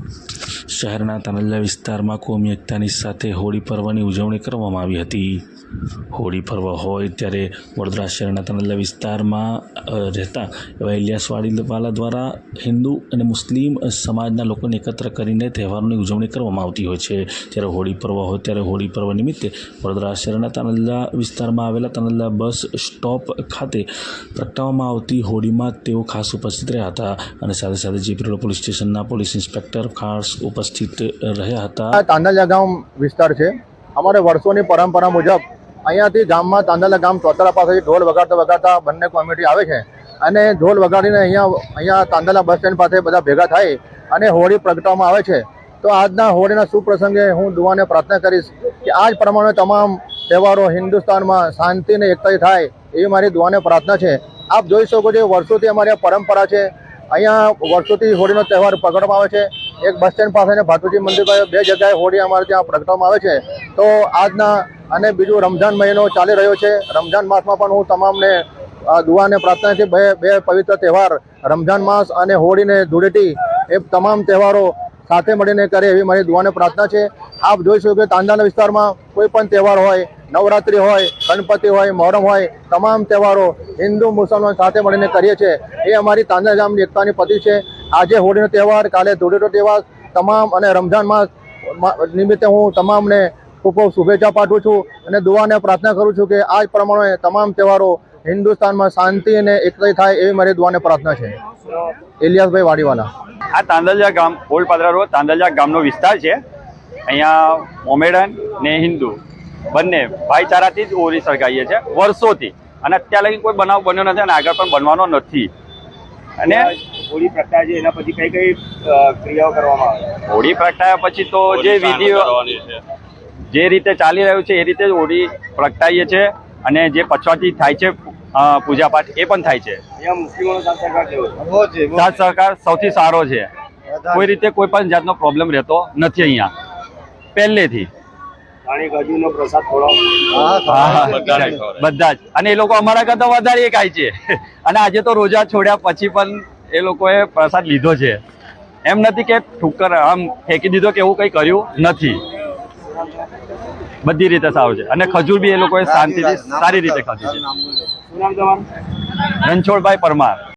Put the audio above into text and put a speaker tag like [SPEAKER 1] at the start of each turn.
[SPEAKER 1] Thank you. શહેરના તાનલ્લા વિસ્તારમાં કોમી એકતાની સાથે હોળી પર્વની ઉજવણી કરવામાં આવી હતી. હોળી પર્વ હોય ત્યારે વડોદરા શહેરના તાનલ્લા વિસ્તારમાં રહેતા એવા ઇલિયાસવાડીવાલા દ્વારા હિન્દુ અને મુસ્લિમ સમાજના લોકોને એકત્ર કરીને તહેવારોની ઉજવણી કરવામાં આવતી હોય છે. જ્યારે હોળી પર્વ હોય ત્યારે હોળી પર્વ નિમિત્તે વડોદરા શહેરના તાનલ્લા વિસ્તારમાં આવેલા તાનલ્લા બસ સ્ટોપ ખાતે પ્રગટાવવામાં આવતી હોળીમાં તેઓ ખાસ ઉપસ્થિત રહ્યા હતા અને સાથે સાથે જીપી પોલીસ સ્ટેશનના પોલીસ ઇન્સ્પેક્ટર ખાસ ઉપસ્થિત રહ્યા હતા.
[SPEAKER 2] આ તાંદલિયા ગામ વિસ્તાર છે. અમારે વર્ષોની પરંપરા મુજબ અહીંયાથી ગામમાં તાંદલા ગામ ચોતરા પાસેથી ઢોલ વગાડતા વગાડતા બંને કોમિટી આવે છે અને ઢોલ વગાડીને અહીંયા અહીંયા તાંદલિયા બસ સ્ટેન્ડ પાસે બધા ભેગા થાય અને હોળી પ્રગટાવવામાં આવે છે. તો આજના હોળીના સુપ્રસંગે હું દુઆને પ્રાર્થના કરીશ કે આ જ પ્રમાણે તમામ તહેવારો હિન્દુસ્તાનમાં શાંતિ અને એકતા થાય એવી મારી દુઆને પ્રાર્થના છે. આપ જોઈ શકો છો વર્ષોથી અમારી આ પરંપરા છે. અહીંયા વર્ષોથી હોળીનો તહેવાર પકડવામાં આવે છે. એક બસ સ્ટેન્ડ પાસે અને ભાતુજી મંદિર પાસે બે જગ્યાએ હોળી અમારે ત્યાં પ્રગટવામાં આવે છે. તો આજના અને બીજું રમઝાન મહિનો ચાલી રહ્યો છે. રમઝાન માસમાં પણ હું તમામને દુઆને પ્રાર્થનાથી બે બે પવિત્ર તહેવાર, રમઝાન માસ અને હોળીને ધૂળેટી, એ તમામ તહેવારો સાથે મળીને કરે એવી મારી દુઆને પ્રાર્થના છે. આપ જોઈશું કે તાંજાના વિસ્તારમાં કોઈ પણ તહેવાર હોય, નવરાત્રિ હોય, ગણપતિ હોય, મોહરમ હોય, તમામ તહેવારો હિન્દુ મુસલમાન સાથે મળીને કરીએ છીએ. એ અમારી તાંજા ગામની એકતાની પતિ છે. આજે હોળીનો તહેવાર, કાલે ધૂળેટીનો તહેવાર, તમામ અને રમઝાનમાં નિમિત્તે હું તમામને ખૂબ ખૂબ શુભેચ્છા પાઠવું છું અને દુઆને પ્રાર્થના કરું છું કે આ જ પ્રમાણે તમામ તહેવારો હિન્દુસ્તાનમાં શાંતિ અને એકતા થાય એવી મારી દુઆને પ્રાર્થના છે. ઇલિયાસભાઈ વાડીવાલા.
[SPEAKER 3] આ તાંદલજા ગામ ઓલપાદરા પાદરા રોડ, તાંદલજા ગામનો વિસ્તાર છે. અહીંયા મોમેડન ને હિન્દુ બંને ભાઈચારાથી જ હોળી સળગાવીએ છીએ, વર્ષોથી. અને અત્યાર લગી કોઈ બનાવ બન્યો નથી અને આગળ પણ બનવાનો નથી. અને
[SPEAKER 4] હોળી પ્રગટાય છે એના પછી કઈ કઈ ક્રિયાઓ કરવામાં આવે?
[SPEAKER 3] હોળી પ્રગટાયા પછી તો જે વિધિઓ જે રીતે ચાલી રહ્યું છે એ રીતે જ હોળી પ્રગટાવીએ છીએ અને જે પછવાથી થાય છે પૂજાપાઠ એ પણ થાય છે.
[SPEAKER 4] અહીંયા સરકાર સાથ સહકાર
[SPEAKER 3] સાથ સૌથી સારો છે. કોઈ રીતે કોઈ પણ જાતનો પ્રોબ્લેમ રહેતો નથી અહીંયા. પહેલેથી. બધા જ અને એ લોકો અમારા કરતા વધારે એ ખાય છે. અને આજે તો રોજા છોડ્યા પછી પણ એ લોકોએ પ્રસાદ લીધો છે. એમ નથી કે ઠુક્કર આમ ફેંકી દીધો કે એવું કંઈ કર્યું નથી. બધી રીતે સારું છે. અને ખજૂર બી એ લોકોએ શાંતિથી સારી રીતે ખાધી છે. રણછોડભાઈ પરમાર.